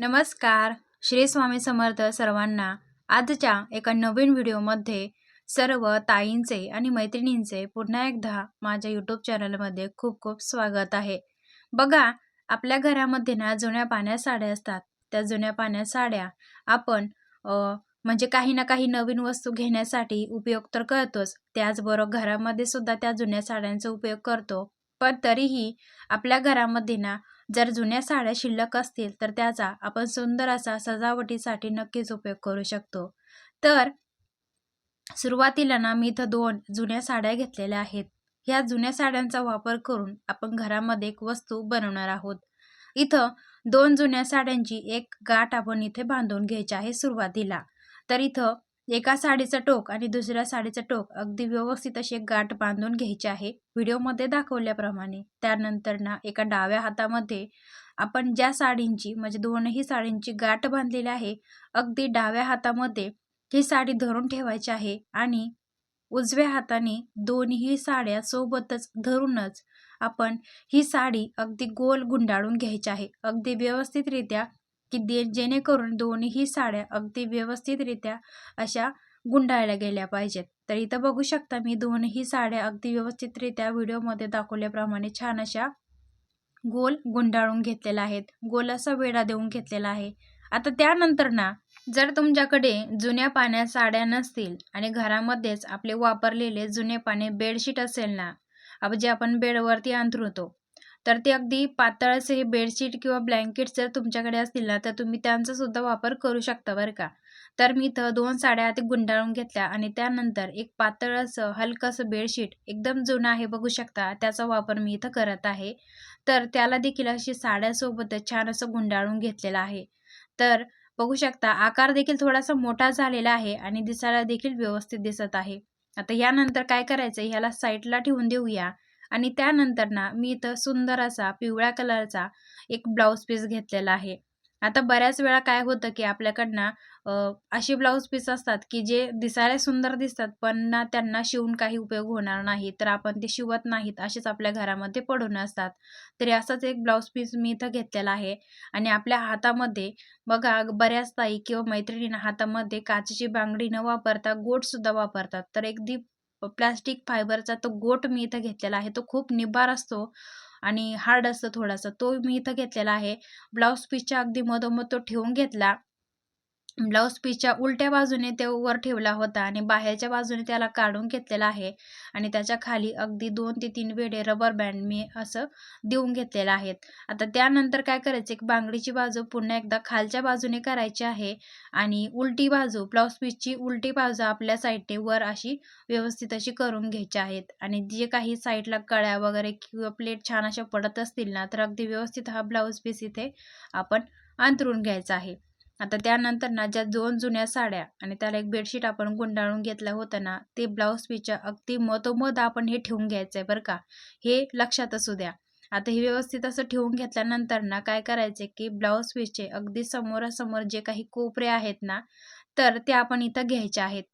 नमस्कार. श्री स्वामी समर्थ सर्वांना आजच्या एका नवीन व्हिडिओमध्ये सर्व ताईंचे आणि मैत्रिणींचे पुन्हा एकदा माझ्या यूट्यूब चॅनलमध्ये खूप खूप स्वागत आहे. बघा आपल्या घरामध्ये ना जुन्या पाण्या साड्या असतात. त्या जुन्या पाण्या साड्या आपण म्हणजे काही ना काही नवीन वस्तू घेण्यासाठी उपयोग तर करतोच. त्याचबरोबर घरामध्ये सुद्धा त्या जुन्या साड्यांचा उपयोग करतो. पण तरीही आपल्या घरामध्ये ना जर जुन्या साड्या शिल्लक असतील तर त्याचा आपण सुंदर असा सजावटीसाठी नक्कीच उपयोग करू शकतो. तर सुरुवातीला ना मी इथं दोन जुन्या साड्या घेतलेल्या आहेत. ह्या जुन्या साड्यांचा वापर करून आपण घरामध्ये एक वस्तू बनवणार आहोत. इथं दोन जुन्या साड्यांची एक गाठ आपण इथे बांधून घ्यायची आहे सुरुवातीला. तर इथं एका साडीचं टोक आणि दुसऱ्या साडीचं टोक अगदी व्यवस्थित अशी एक गाठ बांधून घ्यायची आहे. व्हिडिओमध्ये दाखवल्याप्रमाणे त्यानंतर ना एका डाव्या हातामध्ये आपण ज्या साडींची म्हणजे दोनही साडींची गाठ बांधलेली आहे अगदी डाव्या हातामध्ये ही साडी धरून ठेवायची आहे आणि उजव्या हाताने दोन्ही साड्या सोबतच धरूनच आपण ही साडी अगदी गोल गुंडाळून घ्यायची आहे. अगदी व्यवस्थितरित्या की दे जेणेकरून दोन्ही साड्या अगदी व्यवस्थितरित्या अशा गुंडाळल्या गेल्या पाहिजेत. तर इथं बघू शकता मी दोनही साड्या अगदी व्यवस्थितरित्या व्हिडिओमध्ये दाखवल्याप्रमाणे छान अशा गोल गुंडाळून घेतलेल्या आहेत. गोल असा वेढा देऊन घेतलेला आहे. आता त्यानंतर ना जर तुमच्याकडे जुन्या पाण्या साड्या नसतील आणि घरामध्येच आपले वापरलेले जुने पाने बेडशीट असेल ना अब जे आपण बेडवरती अंथरुतो तर ते अगदी पातळ असे हे बेडशीट किंवा ब्लँकेट्स जर तुमच्याकडे असतील ना तर तुम्ही त्यांचा सुद्धा वापर करू शकता बरं का. तर मी इथं दोन साड्या आधी गुंडाळून घेतल्या आणि त्यानंतर एक पातळ असं हलकंसं बेडशीट एकदम जुनं आहे बघू शकता त्याचा वापर मी इथं करत आहे. तर त्याला देखील अशी साड्यासोबतच छान असं गुंडाळून घेतलेलं आहे. तर बघू शकता आकार देखील थोडासा मोठा झालेला आहे आणि दिसायला देखील व्यवस्थित दिसत आहे. आता यानंतर काय करायचं ह्याला साईडला ठेवून देऊया. आणि त्यानंतर ना मी इथं सुंदर असा पिवळ्या कलरचा एक ब्लाऊज पीस घेतलेला आहे. आता बऱ्याच वेळा काय होतं की आपल्याकडनं असे ब्लाऊज पीस असतात की जे दिसायला सुंदर दिसतात पण ना त्यांना शिवून काही उपयोग होणार नाही. तर आपण ते शिवत नाहीत असेच आपल्या घरामध्ये पडून असतात. तरी असंच एक ब्लाऊज पीस मी इथं घेतलेला आहे. आणि आपल्या हातामध्ये बघा बऱ्याच ताई किंवा मैत्रिणींना हातामध्ये काचेची बांगडी न वापरता गोटसुद्धा वापरतात. तर अगदी प्लास्टिक फायबरचा तो गोट मी इथं घेतलेला आहे. तो खूप निबार असतो आणि हार्ड असतं थोडासा. तो मी इथं घेतलेला आहे. ब्लाऊज पीसच्या अगदी मधोमध तो ठेवून घेतला. ब्लाऊज पीसच्या उलट्या बाजूने ते वर ठेवला होता आणि बाहेरच्या बाजूने त्याला काढून घेतलेला आहे आणि त्याच्याखाली अगदी दोन ते तीन वेडे रबर बँड मी असं देऊन घेतलेलं आहेत आता त्यानंतर काय करायचं? एक बांगडीची बाजू पुन्हा एकदा खालच्या बाजूने करायची आहे आणि उलटी बाजू ब्लाऊज पीसची उलटी बाजू आपल्या साईडने वर अशी व्यवस्थित अशी करून घ्यायची आहेत. आणि जे काही साईडला कळ्या वगैरे किंवा प्लेट छान अशा पडत असतील ना तर अगदी व्यवस्थित हा ब्लाऊज पीस इथे आपण अंतरून घ्यायचा आहे. आता त्यानंतर ना ज्या दोन जुन्या साड्या आणि त्याला एक बेडशीट आपण गुंडाळून घेतला होता ना ते ब्लाऊज पीसच्या अगदी मधोमध आपण हे ठेवून घ्यायचं आहे बरं का. हे लक्षात असू द्या. आता हे व्यवस्थित असं ठेवून घेतल्यानंतर ना काय करायचे की ब्लाऊज पीसचे अगदी समोरासमोर जे काही कोपरे आहेत ना तर ते आपण इथं घ्यायचे आहेत.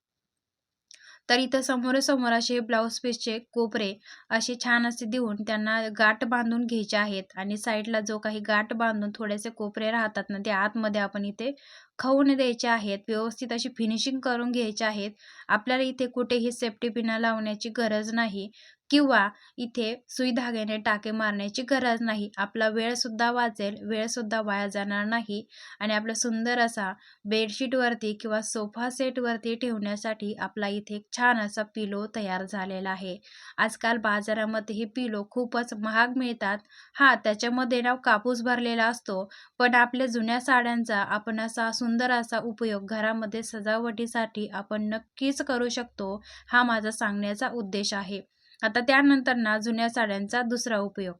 तर इथं समोरासमोर असे ब्लाऊज पीसचे कोपरे असे छान असे देऊन त्यांना गाठ बांधून घ्यायचे आहेत. आणि साईडला जो काही गाठ बांधून थोडेसे कोपरे राहतात ना ते आतमध्ये आपण इथे खाऊन द्यायचे आहेत व्यवस्थित अशी फिनिशिंग करून घ्यायचे आहेत. आपल्याला इथे कुठेही सेफ्टी पिना लावण्याची गरज नाही किंवा इथे सुई धाग्याने टाके मारण्याची गरज नाही. आपला वेळसुद्धा वाचेल वेळसुद्धा वाया जाणार नाही आणि आपला सुंदर असा बेडशीटवरती किंवा सोफा सेटवरती ठेवण्यासाठी आपला इथे एक छान असा पिलो तयार झालेला आहे. आजकाल बाजारामध्ये हे पिलो खूपच महाग मिळतात. हा त्याच्यामध्ये नाव कापूस भरलेला असतो पण आपल्या जुन्या साड्यांचा आपण असा सुंदर असा उपयोग घरामध्ये सजावटीसाठी आपण नक्कीच करू शकतो हा माझा सांगण्याचा उद्देश आहे. आता त्यानंतर ना जुन्या साड्यांचा दुसरा उपयोग.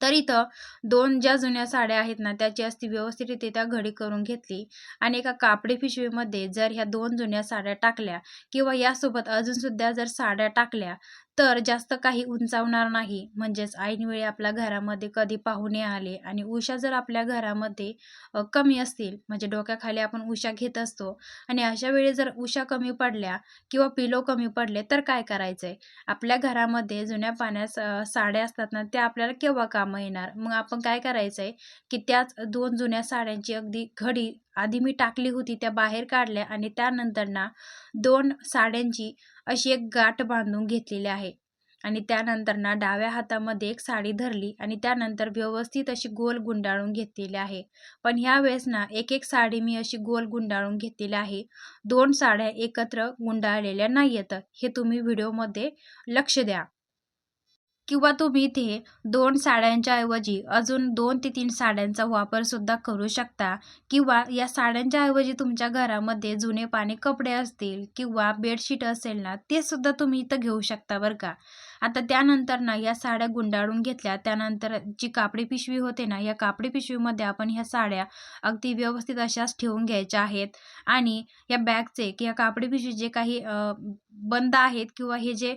तर इथं दोन ज्या जुन्या साड्या आहेत ना त्याची असती व्यवस्थितरित्या त्या घडी करून घेतली आणि एका कापडी पिशवीमध्ये जर ह्या दोन जुन्या साड्या टाकल्या किंवा यासोबत अजूनसुद्धा जर साड्या टाकल्या तर जास्त काही उंचावणार नाही. म्हणजेच ऐनवेळी आपल्या घरामध्ये कधी पाहुणे आले आणि उषा जर आपल्या घरामध्ये कमी असतील म्हणजे डोक्याखाली आपण उषा घेत असतो आणि अशा वेळी जर उषा कमी पडल्या किंवा पिलो कमी पडले तर काय करायचंय? आपल्या घरामध्ये जुन्या पाण्यास साड्या असतात ना त्या आपल्याला केव्हा कामं येणार? मग आपण काय करायचंय की त्याच दोन जुन्या साड्यांची अगदी घडी आधी मी टाकली होती त्या बाहेर काढल्या आणि त्यानंतर ना दोन साड्यांची अशी एक गाठ बांधून घेतलेली आहे. आणि त्यानंतर ना डाव्या हातामध्ये एक साडी धरली आणि त्यानंतर व्यवस्थित अशी गोल गुंडाळून घेतलेली आहे. पण ह्या वेळेस ना एक एक साडी मी अशी गोल गुंडाळून घेतलेली आहे. दोन साड्या एकत्र गुंडाळलेल्या नाही आहेत हे तुम्ही व्हिडिओमध्ये लक्ष द्या. किंवा तुम्ही इथे दोन साड्यांच्या ऐवजी अजून दोन ते तीन साड्यांचा वापर सुद्धा करू शकता. किंवा या साड्यांच्या ऐवजी तुमच्या घरामध्ये जुने पाणी कपडे असतील किंवा बेडशीट असेल ना ते सुद्धा तुम्ही इथं घेऊ शकता बरं का. आता त्यानंतर ना या साड्या गुंडाळून घेतल्या. त्यानंतर जी कापडी पिशवी होते ना या कापडी पिशवीमध्ये आपण ह्या साड्या अगदी व्यवस्थित अशाच ठेवून घ्यायच्या आहेत. आणि या बॅगचे किंवा कापडी पिशवी जे काही बंद आहेत किंवा हे जे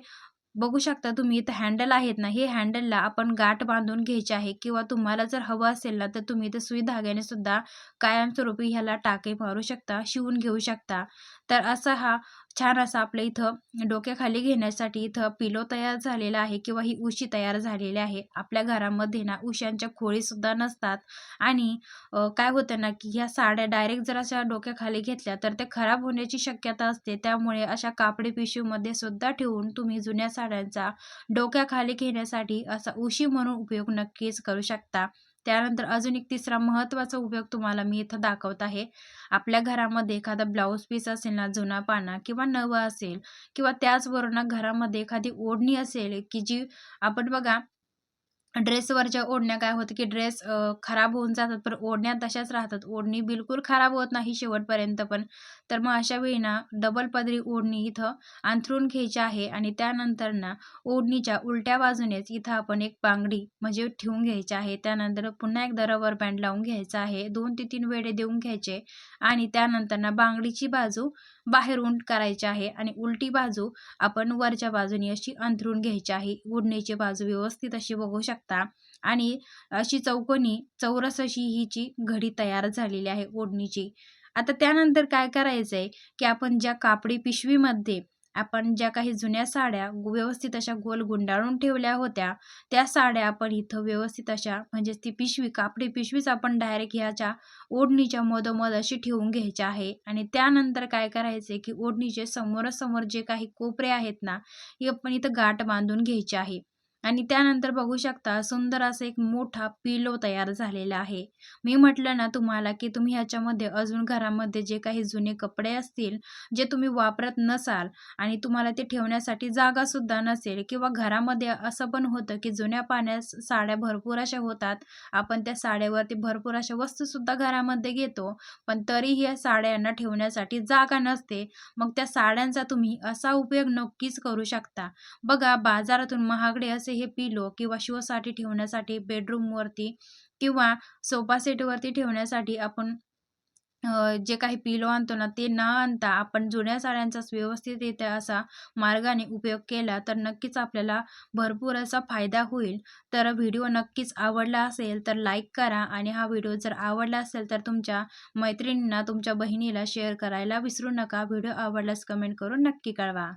बघू शकता तुम्ही इथं हँडल आहेत ना हे हँडलला आपण गाठ बांधून घ्यायचे आहे किंवा तुम्हाला जर हवं असेल ना तर तुम्ही इथं सुई धाग्याने सुद्धा कायमस्वरूपी ह्याला टाके मारू शकता शिवून घेऊ शकता. तर असा हा छान असं आपल्या इथं डोक्याखाली घेण्यासाठी इथं पिलो तयार झालेला आहे किंवा ही उशी तयार झालेली आहे. आपल्या घरामध्ये ना उशांच्या खोळीसुद्धा नसतात. आणि काय होतं ना की ह्या साड्या डायरेक्ट जर अशा डोक्याखाली घेतल्या तर त्या खराब होण्याची शक्यता असते. त्यामुळे अशा कापडी पिशवीमध्ये सुद्धा ठेवून तुम्ही जुन्या साड्यांचा डोक्याखाली घेण्यासाठी असा उशी म्हणून उपयोग नक्कीच करू शकता. त्यानंतर अजून एक तिसरा महत्त्वाचा उपयोग तुम्हाला मी इथं दाखवत आहे. आपल्या घरामध्ये एखादा ब्लाऊज पीस असेल ना जुना पाना किंवा नवं असेल किंवा त्याचबरोबर ना घरामध्ये एखादी ओढणी असेल की जी आपण बघा ड्रेसवरच्या ओढण्या काय होतं की ड्रेस खराब होऊन जातात पण ओढण्या तशाच राहतात. ओढणी बिलकुल खराब होत नाही शेवटपर्यंत पण. तर मग अशा वेळी ना डबल पदरी ओढणी इथं अंथरून घ्यायची आहे आणि त्यानंतर ना ओढणीच्या उलट्या बाजूनेच इथं आपण एक बांगडी म्हणजे ठेवून घ्यायची आहे. त्यानंतर पुन्हा एकदा रबर बँड लावून घ्यायचा आहे. दोन ते तीन वेळे देऊन घ्यायचे आणि त्यानंतर ना बांगडीची बाजू बाहेरून करायचे आहे आणि उलटी बाजू आपण वरच्या बाजूने अशी अंथरून घ्यायची आहे. उडण्याची बाजू व्यवस्थित अशी बघू शकता. आणि अशी चौकोनी चौरस अशी हिची घडी तयार झालेली आहे ओढणीची आता त्यानंतर काय करायचं आहे की आपण ज्या कापडी पिशवीमध्ये आपण ज्या काही जुन्या साड्या व्यवस्थित अशा गोल गुंडाळून ठेवल्या होत्या त्या साड्या आपण इथं व्यवस्थित अशा म्हणजेच ती पिशवी कापडी पिशवीच आपण डायरेक्ट ह्याच्या ओढणीच्या मधोमध अशी ठेवून घ्यायची आहे. आणि त्यानंतर काय करायचे की ओढणीचे समोरासमोर जे काही कोपरे आहेत ना हे आपण इथं गाठ बांधून घ्यायचे आहे. आणि त्यानंतर बघू शकता सुंदर असं एक मोठा पिलो तयार झालेला आहे. मी म्हटलं ना तुम्हाला की तुम्ही ह्याच्यामध्ये अजून घरामध्ये जे काही जुने कपडे असतील जे तुम्ही वापरत नसाल आणि तुम्हाला ते ठेवण्यासाठी जागासुद्धा नसेल किंवा घरामध्ये असं पण होतं की जुन्या पाण्यास साड्या भरपूर अशा होतात आपण त्या साड्यावरती भरपूर अशा वस्तूसुद्धा घरामध्ये घेतो पण तरीही या साड्यांना ठेवण्यासाठी जागा नसते. मग त्या साड्यांचा तुम्ही असा उपयोग नक्कीच करू शकता. बघा बाजारातून महागडे असे हे पिलो किंवा शोसाठी ठेवण्यासाठी बेडरूमवरती किंवा सोफा सेटवरती ठेवण्यासाठी आपण जे काही पिलो आणतो ना ते न आणता आपण जुन्या साड्यांचाच व्यवस्थितरित्या असा मार्गाने उपयोग केला तर नक्कीच आपल्याला भरपूर असा फायदा होईल. तर व्हिडिओ नक्कीच आवडला असेल तर लाईक करा आणि हा व्हिडिओ जर आवडला असेल तर तुमच्या मैत्रिणींना तुमच्या बहिणीला शेअर करायला विसरू नका. व्हिडिओ आवडल्यास कमेंट करून नक्की कळवा.